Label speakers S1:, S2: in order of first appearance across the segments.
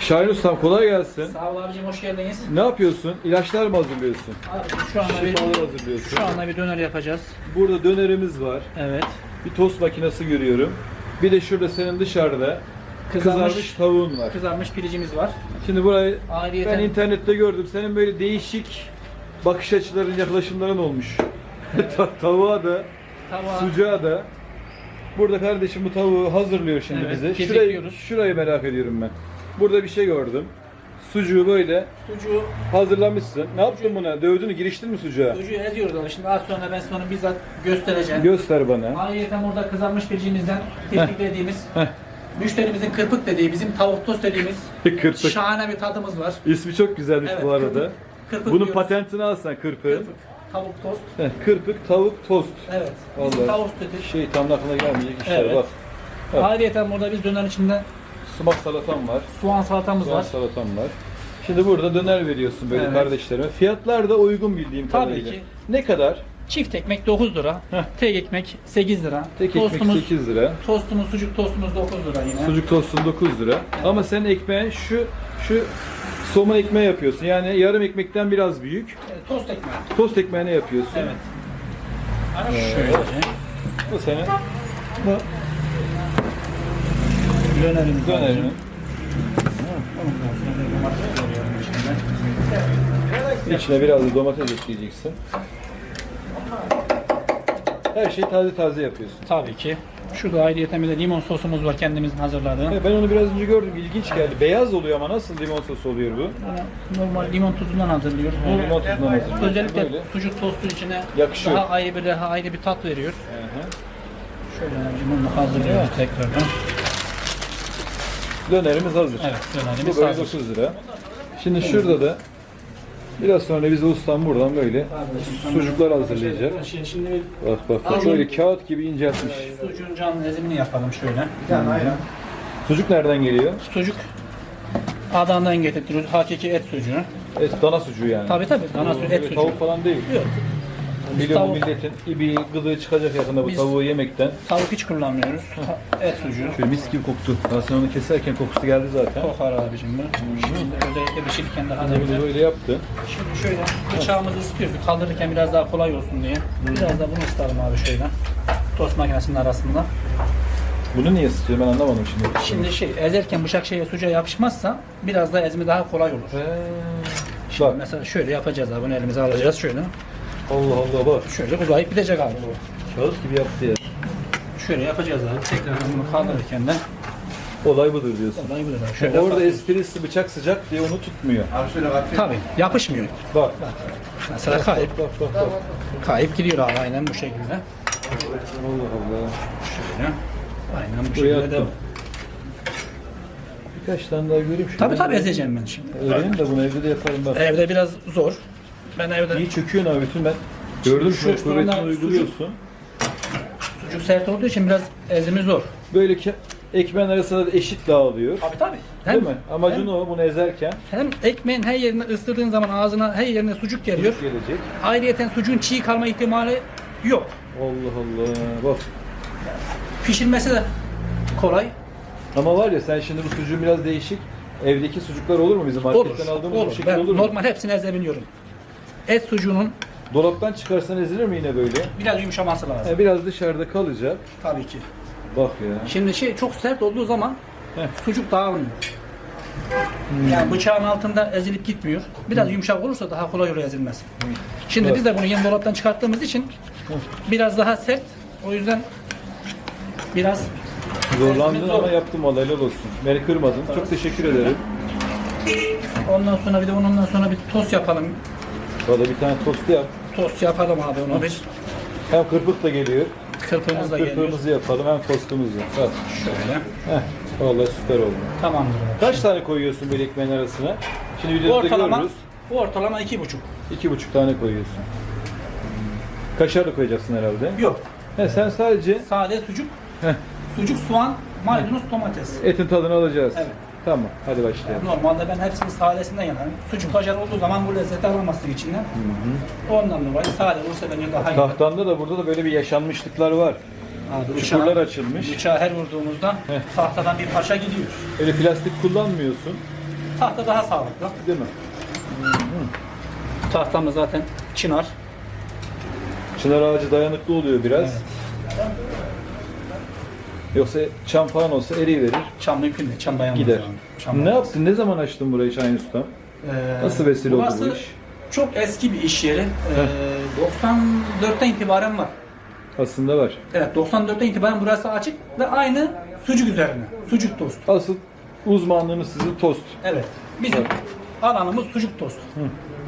S1: Şahin Ustam kolay gelsin.
S2: Sağ ol abicim hoş geldiniz.
S1: Ne yapıyorsun? İlaçlar mı hazırlıyorsun?
S2: Abi şu anda bir
S1: Şifalar hazırlıyorsun.
S2: şu anda bir döner yapacağız.
S1: Burada dönerimiz var.
S2: Evet.
S1: Bir tost makinesi görüyorum. Bir de şurada senin dışarıda
S2: Kızarmış,
S1: tavuğun var.
S2: kızarmış pirincimiz var.
S1: Şimdi burayı
S2: Ayrıyeten
S1: ben internette gördüm. Senin böyle değişik bakış açıların, yaklaşımların olmuş. Ta- tavuğa da,
S2: tava
S1: sucuğa da. Burada kardeşim bu tavuğu hazırlıyor şimdi
S2: Evet,
S1: bize. Şurayı, şurayı merak ediyorum ben. Burada bir şey gördüm. Sucuğu böyle
S2: sucuğu
S1: hazırlamışsın. Ne yaptın buna? Dövdün mü? Giriştin mi sucuğa?
S2: sucuğu eziyoruz abi. Şimdi az sonra ben sana bizzat göstereceğim.
S1: Göster bana.
S2: Ayrıyeten burada kızarmış pirincimizden dediğimiz
S1: Heh.
S2: müşterimizin kırpık dediği bizim tavuk tost dediğimiz
S1: Kırpık.
S2: şahane bir tadımız var.
S1: İsmi çok güzelmiş
S2: Evet,
S1: bu arada.
S2: kırpık- kırpık
S1: Bunun
S2: diyoruz.
S1: patentini alsan kırpık.
S2: Kırpık, tavuk tost.
S1: Heh, kırpık tavuk tost.
S2: Evet.
S1: Vallahi.
S2: tavuk dedik.
S1: Şey tam aklına gelmeyecek işler
S2: Evet.
S1: bak. Evet.
S2: Ayrıyeten burada biz döner içinde
S1: Sumak salatam var.
S2: soğan salatamız
S1: Soğan
S2: var.
S1: salatam var. Şimdi burada döner veriyorsun böyle
S2: Evet.
S1: kardeşlerime. Fiyatlar da uygun bildiğim
S2: Tabii
S1: kadarıyla.
S2: ki.
S1: Ne kadar?
S2: Çift ekmek 9 lira.
S1: Heh.
S2: Tek ekmek 8 lira.
S1: Tek
S2: tostumuz,
S1: ekmek 8 lira.
S2: tostumuz, sucuk tostumuz 9 lira yine.
S1: Sucuk tostun 9 lira. Ama sen ekmeğin şu şu somun ekmeği yapıyorsun. Yani yarım ekmekten biraz büyük.
S2: Tost ekmeği.
S1: Tost ekmeğini yapıyorsun.
S2: Evet.
S1: Evet.
S2: Şöyle.
S1: Bu senin
S2: Bu koyuyorum içine.
S1: İçine biraz da domates ekleyeceksin. Her şeyi taze taze yapıyorsun.
S2: Tabii ki. Şurada ayrıyeten bir de limon sosumuz var kendimizin hazırladığı.
S1: Evet, ben onu biraz önce gördüm. İlginç geldi. Beyaz oluyor ama nasıl limon sosu oluyor bu?
S2: Bunu normal limon tuzundan hazırlıyoruz.
S1: Bu limon tuzundan hazırlıyorsun.
S2: Özellikle
S1: Böyle.
S2: sucuk tostun içine
S1: Yakışıyor.
S2: daha ayrı bir daha ayrı bir tat veriyor.
S1: Hı.
S2: Şöyle abicim bunu hazırlıyoruz tekrardan.
S1: Dönerimiz hazır.
S2: Evet
S1: Bu
S2: dönerimiz
S1: böyle
S2: hazır.
S1: 9 lira. Şimdi şurada da biraz sonra bize ustam buradan böyle sucuklar hazırlayacak.
S2: Şimdi, şimdi bir
S1: Bak bak bak böyle kağıt gibi inceltmiş.
S2: sucuğun can ezimini yapalım şöyle.
S1: Sucuk nereden geliyor?
S2: Sucuk Adana'dan getirtiyoruz. Hakiki et sucuğu.
S1: Et, dana sucuğu yani.
S2: Tabii tabii. Dana su, et
S1: Böyle
S2: sucuğu.
S1: Tavuk falan değil.
S2: Yok.
S1: Biliyorum
S2: tavuk,
S1: milletin ibiği, gıdığı çıkacak yakında bu
S2: Biz-
S1: tavuğu yemekten.
S2: tavuk hiç kullanmıyoruz. Ta- Et sucuğu.
S1: Şöyle mis gibi koktu. Daha sen onu keserken kokusu geldi zaten.
S2: Kokar abicim bu. Şimdi özellikle pişirirken daha da
S1: Böyle
S2: güzel.
S1: böyle yaptı.
S2: Şimdi şöyle bıçağımızı ısıtıyoruz. Kaldırırken biraz daha kolay olsun diye. Biraz da bunu ısıtalım abi şöyle. Tost makinesinin arasında.
S1: Bunu niye ısıtıyor ben anlamadım şimdi.
S2: Şimdi şey ezerken bıçak şeye sucuğa yapışmazsa biraz da ezme daha kolay olur.
S1: He. Bak
S2: mesela şöyle yapacağız abi. Bunu elimize alacağız şöyle.
S1: Allah Allah bak.
S2: Şöyle uzayıp bitecek abi bu.
S1: Kağıt gibi yaptı ya.
S2: Şöyle yapacağız abi. Tekrar bunu kaldırırken de
S1: Olay budur diyorsun.
S2: olay budur abi. Şöyle
S1: Orada esprisi bıçak sıcak diye onu tutmuyor.
S2: Tabii yapışmıyor.
S1: Bak.
S2: Mesela kayıp,
S1: Bak bak bak.
S2: kayıp gidiyor abi aynen bu şekilde.
S1: Allah Allah.
S2: Şöyle. Aynen bu
S1: Buraya
S2: şekilde de.
S1: attım. Birkaç tane daha göreyim şunu.
S2: Tabii tabii ezeceğim ben şimdi.
S1: Öğreneyim de bunu evde de yaparım bak.
S2: Evde biraz zor. Ben evde
S1: İyi çöküyorsun abi bütün ben. Gördüm
S2: Şu- şu anda
S1: uyguluyorsun.
S2: sucuk sert olduğu için biraz ezimi zor.
S1: Böyle ke- ekmeğin arasında da eşit dağılıyor.
S2: Abi tabii.
S1: Değil mi? Amacın o bunu ezerken.
S2: Hem ekmeğin her yerine ısırdığın zaman ağzına her yerine sucuk geliyor.
S1: Sucuk gelecek.
S2: Ayrıyeten sucuğun çiğ kalma ihtimali yok.
S1: Allah Allah. Bak.
S2: Pişirmesi de kolay.
S1: Ama var ya sen şimdi bu sucuğun biraz değişik. Evdeki sucuklar olur mu bizim
S2: Olur.
S1: marketten aldığımız bu
S2: Olur.
S1: şekilde
S2: Ben
S1: olur mu?
S2: normal hepsini ezebiliyorum. Et sucuğunun
S1: Dolaptan çıkarsan ezilir mi yine böyle?
S2: biraz yumuşaması lazım.
S1: Ha, biraz dışarıda kalacak.
S2: Tabii ki.
S1: Bak ya.
S2: Şimdi şey çok sert olduğu zaman
S1: Heh.
S2: sucuk dağılmıyor. Yani bıçağın altında ezilip gitmiyor. Biraz yumuşak olursa daha kolay olur ezilmez. Şimdi
S1: Evet.
S2: biz de bunu yeni dolaptan çıkarttığımız için biraz daha sert. O yüzden biraz
S1: Zorlandın ama yaptım vallahi helal olsun. Beni kırmadın. Çok teşekkür ederim.
S2: ondan sonra bir de ondan sonra bir tost yapalım.
S1: Valla bir tane tost yap.
S2: Tost yapalım abi onu bir.
S1: Hem kırpık da geliyor.
S2: Kırpığımız
S1: Hem
S2: da geliyor.
S1: kırpığımızı yapalım hem tostumuzu. Bak.
S2: Şöyle.
S1: Heh. Vallahi süper oldu.
S2: Tamamdır. abi.
S1: Kaç tane koyuyorsun böyle ekmeğin arasına? Şimdi videoda
S2: Ortalama,
S1: görürüz.
S2: bu ortalama iki buçuk.
S1: İki buçuk tane koyuyorsun. Kaşar da koyacaksın herhalde.
S2: Yok.
S1: He, sen sadece
S2: Sade sucuk.
S1: Heh.
S2: Sucuk, soğan, maydanoz, domates.
S1: etin tadını alacağız.
S2: Evet.
S1: Tamam. Hadi başlayalım.
S2: Normalde ben hepsini sadesinden yanarım. Sucuk kaşar olduğu zaman bu lezzeti alamazsın içinden. Ondan dolayı sade olursa bence daha iyi.
S1: Tahtanda da burada da böyle bir yaşanmışlıklar var.
S2: Abi
S1: Çukurlar
S2: bıçağı-
S1: açılmış.
S2: Bıçağı her vurduğumuzda
S1: Heh.
S2: tahtadan bir parça gidiyor.
S1: Öyle plastik kullanmıyorsun.
S2: Tahta daha sağlıklı.
S1: Değil mi?
S2: Tahtamız zaten çınar.
S1: Çınar ağacı dayanıklı oluyor biraz. Yoksa çam falan olsa eriyiverir.
S2: Çam mümkün değil. Çam dayanmaz.
S1: Gider.
S2: yani. Çam
S1: Ne yaptın? Ne zaman açtın burayı Şahin Usta?
S2: Ee,
S1: Nasıl vesile oldu bu iş?
S2: Çok eski bir iş yeri. Ee, 94'ten itibaren var.
S1: Aslında var.
S2: Evet 94'ten itibaren burası açık ve aynı sucuk üzerine. Sucuk tost.
S1: Asıl uzmanlığınız sizin tost.
S2: Evet. Bizim alanımız sucuk tost.
S1: Hı.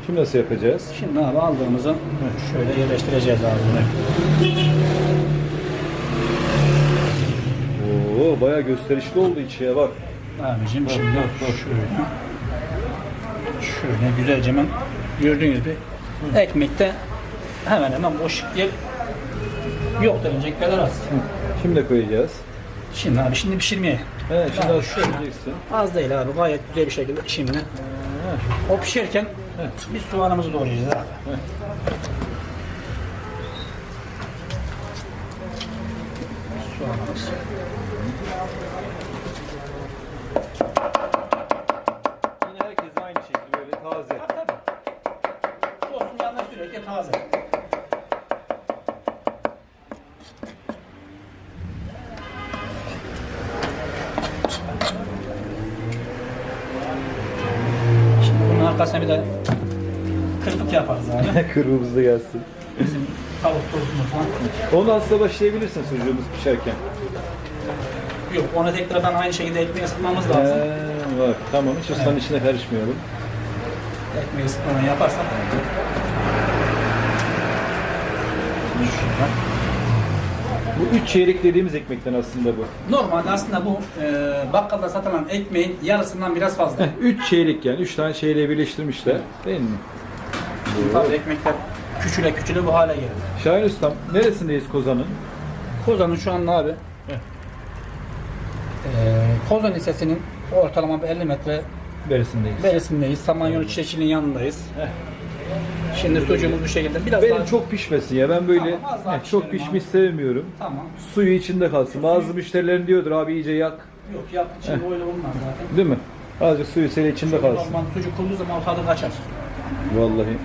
S1: Şimdi nasıl yapacağız?
S2: Şimdi abi aldığımızı şöyle yerleştireceğiz abi bunu.
S1: Oo, bayağı gösterişli oldu içiye bak.
S2: Abicim şimdi şöyle şöyle güzelce hemen gördüğünüz gibi ekmekte hemen hemen boş yer yok denilecek kadar az.
S1: Şimdi koyacağız.
S2: Şimdi abi şimdi pişirmeye.
S1: He, şimdi az
S2: şöyle.
S1: pişireceksin.
S2: Az değil abi gayet güzel bir şekilde şimdi. O pişerken biz soğanımızı doğrayacağız abi. Soğanımız.
S1: Yine herkes aynı şekilde böyle taze.
S2: Olsun yanına sürekli taze. Şimdi bunun arkasına bir de kırpık yaparız abi.
S1: Kırmızı gelsin.
S2: Bizim tavuk tozumuz falan.
S1: Onu aslında başlayabilirsin sucuğumuz pişerken.
S2: Yok onu tekrardan aynı şekilde ekmeği ısıtmamız lazım.
S1: He, var. Tamam hiç ustanın içine karışmayalım.
S2: Ekmeği ısıtmadan yaparsak. Şuradan.
S1: Bu üç çeyrek dediğimiz ekmekten aslında bu.
S2: Normalde aslında bu e, bakkalda satılan ekmeğin yarısından biraz fazla.
S1: Heh, üç çeyrek yani. Üç tane çeyreği birleştirmişler. Değil mi?
S2: Tabii ekmekler küçüle küçüle bu hale geldi.
S1: Şahin Ustam neresindeyiz Kozan'ın?
S2: Kozan'ın şu anda abi
S1: Heh.
S2: e, Kozan Lisesi'nin ortalama bir 50 metre
S1: Neresindeyiz?
S2: berisindeyiz. Samanyolu Çiçekçiliğin yanındayız. Şimdi sucuğumuz bu şekilde biraz
S1: Benim
S2: daha...
S1: çok pişmesin ya. Ben böyle
S2: Tamam, az daha
S1: heh, çok
S2: pişirelim
S1: pişmiş sevmiyorum.
S2: Tamam.
S1: Suyu içinde kalsın. Bazı müşterilerin diyordur abi iyice yak.
S2: Yok yaptığı için öyle olmaz zaten.
S1: Değil mi? Azıcık suyu sele içinde kalsın.
S2: Normal sucuk kurduğu zaman o tadı kaçar.
S1: Vallahi.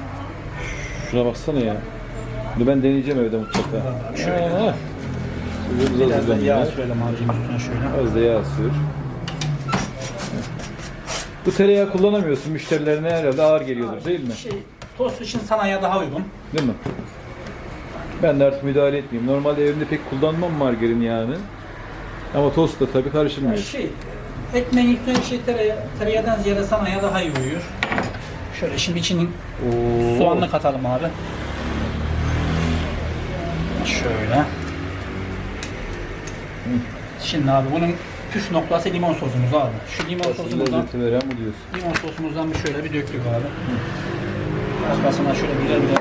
S1: Şuna baksana ya. Bunu ben deneyeceğim evde mutlaka.
S2: Şöyle.
S1: Ha. Suyumuz
S2: Biraz da yağ sürelim abicim üstüne şöyle.
S1: Az da yağ sür. Bu tereyağı kullanamıyorsun. Müşterilerine herhalde ağır geliyordur değil mi?
S2: Şey, tost için sanayiye daha uygun.
S1: Değil mi? Ben de artık müdahale etmeyeyim. Normalde evimde pek kullanmam margarin yağını. Ama tost da tabii karışılmıyor.
S2: Şey, ekmeğin üstüne şey tereyağı, tereyağından ziyade sanayiye daha iyi uyuyor. Şöyle şimdi içinin
S1: Oo.
S2: soğanını katalım abi. Şöyle. Şimdi abi bunun püf noktası limon sosumuz abi. Şu limon
S1: Asıl
S2: sosumuzdan
S1: lezzeti veren bu diyorsun.
S2: limon sosumuzdan bir şöyle bir döktük abi. Arkasına şöyle güzel bir de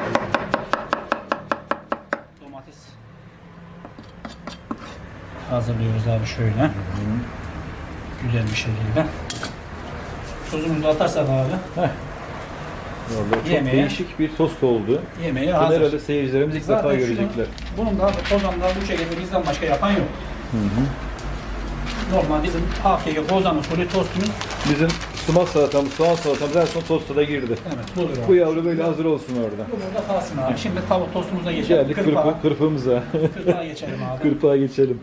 S2: domates hazırlıyoruz abi şöyle. Güzel bir şekilde. Tuzumuzu da atarsak abi
S1: Vallahi çok
S2: Yemeğe.
S1: değişik bir tost oldu.
S2: yemeği
S1: Bunu
S2: hazır.
S1: herhalde seyircilerimiz ilk
S2: Zaten
S1: defa
S2: şunu-
S1: görecekler.
S2: Bunun da Kozan'da bu şekilde bizden başka yapan yok. Normal bizim Afiyet Kozan usulü tostumuz
S1: Bizim sumak salatamız, soğan salatamız en son tosta da girdi.
S2: evet budur
S1: Bu
S2: abi.
S1: yavru böyle hazır olsun orada.
S2: Bu burada kalsın abi. Şimdi tavuk tostumuza geçelim.
S1: Geldik
S2: Kırpağa,
S1: kırpı, kırpımıza.
S2: kırpağa geçelim abi.
S1: Kırpığa geçelim.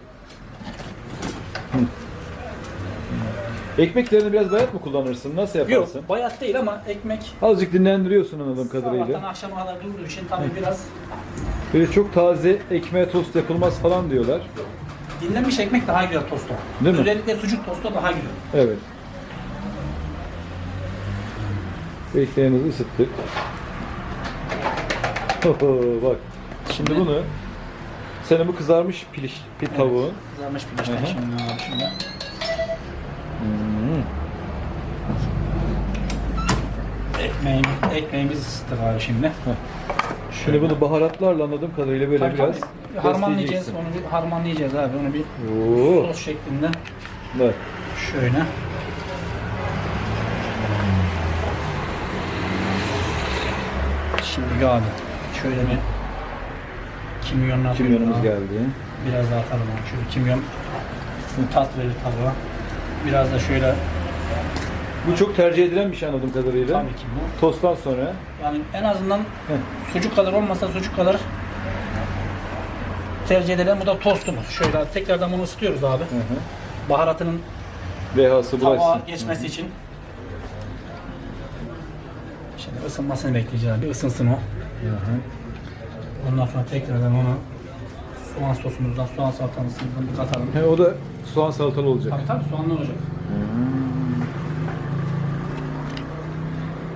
S1: Ekmeklerini biraz bayat mı kullanırsın? Nasıl yaparsın?
S2: Yok bayat değil ama ekmek
S1: Azıcık dinlendiriyorsun anladığım
S2: sabahtan
S1: kadarıyla.
S2: akşama kadar durduğu için tabii biraz
S1: Böyle çok taze ekmeğe tost yapılmaz falan diyorlar.
S2: dinlenmiş ekmek daha güzel tosta.
S1: Değil mi?
S2: Özellikle sucuk tosta daha güzel.
S1: Evet. Ekmeğimizi ısıttık. Oho, bak. Şimdi bunu senin bu kızarmış piliş, pil tavuğun.
S2: Kızarmış
S1: Hı
S2: pirinçten
S1: hı.
S2: şimdi abi şimdi.
S1: Hmm.
S2: Ekmeğimiz, ekmeğimizi ısıttık abi şimdi.
S1: Şimdi bunu baharatlarla anladığım kadarıyla böyle
S2: Tabii,
S1: biraz
S2: tabii. harmanlayacağız.
S1: besleyeceksin.
S2: Onu bir harmanlayacağız abi. Onu bir
S1: Oo,
S2: sos şeklinde
S1: bak.
S2: şöyle. Şimdi abi şöyle bir atıyorum
S1: Kimyonumuz
S2: abi.
S1: geldi.
S2: Biraz daha atalım abi. Şöyle kimyon tat verir tavuğa. Biraz da şöyle
S1: Bu çok tercih edilen bir şey anladığım kadarıyla.
S2: tabii ki bu.
S1: Tosttan sonra.
S2: Yani en azından sucuk kadar olmasa sucuk kadar tercih edilen bu da tostumuz. Şöyle tekrardan bunu ısıtıyoruz abi.
S1: Hı hı.
S2: Baharatının
S1: Rehası
S2: tabağa
S1: bulaşsın.
S2: geçmesi için. Şimdi ısınmasını bekleyeceğiz. Bir ısınsın o.
S1: Hı hı.
S2: Ondan sonra tekrardan onu soğan sosumuzdan, soğan salatamızdan bir katalım.
S1: He, o da soğan salatalı olacak.
S2: Tabii tabii soğanlı olacak.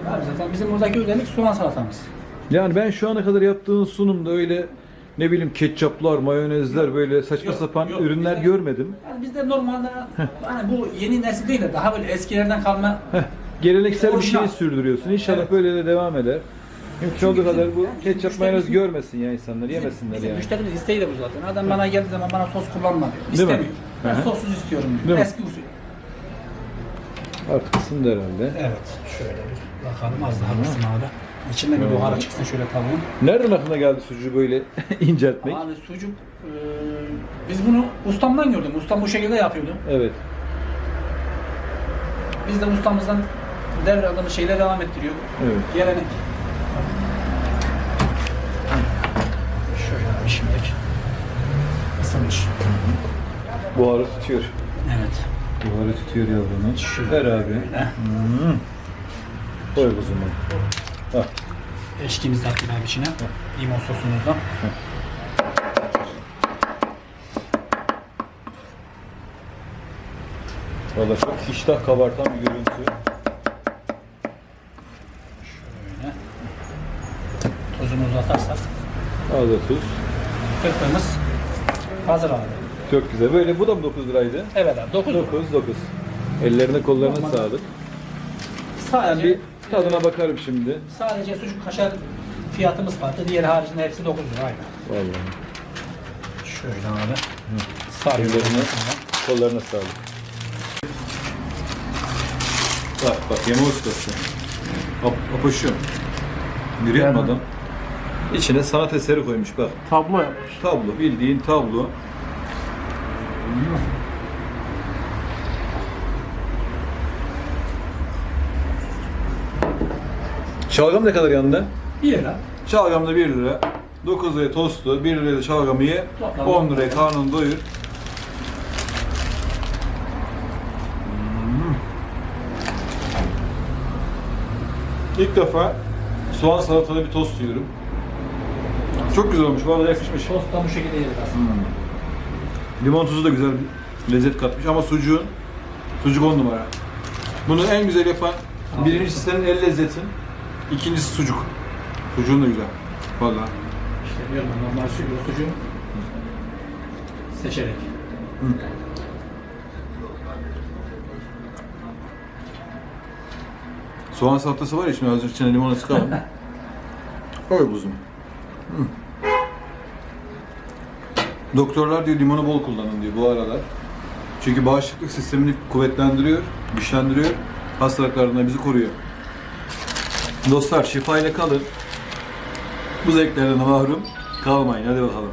S2: Abi zaten bizim buradaki özellik soğan salatamız.
S1: Yani ben şu ana kadar yaptığın sunumda öyle ne bileyim ketçaplar, mayonezler böyle saçma
S2: Yok,
S1: sapan
S2: yok.
S1: ürünler
S2: Bizde-
S1: görmedim.
S2: Yani bizde normalde hani bu yeni nesil değil de daha böyle eskilerden kalma
S1: geleneksel bir şey sürdürüyorsun. İnşallah böyle de devam eder. Mümkün olduğu
S2: bizim-
S1: kadar bu
S2: bizim
S1: ketçap
S2: müşterimiz-
S1: mayonez görmesin ya insanlar, yemesinler
S2: bizim
S1: yani.
S2: müşterimiz isteği de bu zaten. Adam bana geldiği zaman bana sos kullanma diyor.
S1: Değil mi?
S2: İstemiyor. Ben
S1: Hı hı.
S2: sossuz istiyorum
S1: Değil
S2: diyor.
S1: mi?
S2: Eski usul.
S1: Artık ısındı herhalde.
S2: Evet. Şöyle bir bakalım az daha ısın abi. İçinden bir buhara çıksın şöyle tavuğun.
S1: Nereden aklına geldi sucuğu böyle inceltmek?
S2: Abi sucuk eee, biz bunu ustamdan gördüm. Ustam bu şekilde yapıyordu.
S1: Evet.
S2: Biz de ustamızdan devraldığımız şeyle devam ettiriyor.
S1: Evet.
S2: Gelenek. Şöyle abi şimdilik. Isınmış.
S1: Buharı tutuyor.
S2: Evet.
S1: Buharı tutuyor yavrunu. Ver abi. Hmm. Koy kuzumu. Bak.
S2: Eşkimizi de attık abi içine. Limon sosumuzdan.
S1: Valla çok iştah kabartan bir görüntü.
S2: Şöyle. Tuzumuzu atarsak.
S1: Az da tuz.
S2: Kırpığımız hazır abi.
S1: Çok güzel. Böyle bu da mı 9 liraydı?
S2: Evet abi 9
S1: 9 9. Ellerine kollarına
S2: Normal.
S1: sağlık. Ben
S2: Sadece
S1: bir tadına bakarım şimdi.
S2: sadece sucuk kaşar fiyatımız farklı. Diğer haricinde hepsi 9 lira aynı.
S1: Vallahi.
S2: Şöyle abi. Sarıyoruz.
S1: Ellerine, kollarına sağlık. Bak bak yeme ustası. Ap, apaşıyor. Musun adam? İçine sanat eseri koymuş bak.
S2: Tablo yapmış.
S1: Tablo, bildiğin tablo. Şalgam ne kadar yanında?
S2: 1 lira.
S1: Şalgamda 1 lira. 9 liraya tostu, 1 liraya da şalgamı ye.
S2: Toplam
S1: 10 liraya karnını doyur. Hmm. İlk defa soğan salatalı bir tost yiyorum. Çok güzel olmuş, bu arada yakışmış.
S2: Tost da bu şekilde yeriz aslında.
S1: Limon tuzu da güzel bir lezzet katmış ama sucuğun, sucuk on numara. Bunu en güzel yapan birincisi senin el lezzetin, ikincisi sucuk. Sucuğun da güzel. Vallahi.
S2: İşte diyorum ben normal sucuğu sucuğu seçerek.
S1: Soğan salatası var ya şimdi azıcık içine limonu sıkalım. Koy buzum. Hı. Doktorlar diyor limonu bol kullanın diyor bu aralar. Çünkü bağışıklık sistemini kuvvetlendiriyor, güçlendiriyor. Hastalıklardan bizi koruyor. Dostlar şifayla kalın. Bu zevklerden mahrum kalmayın. Hadi bakalım.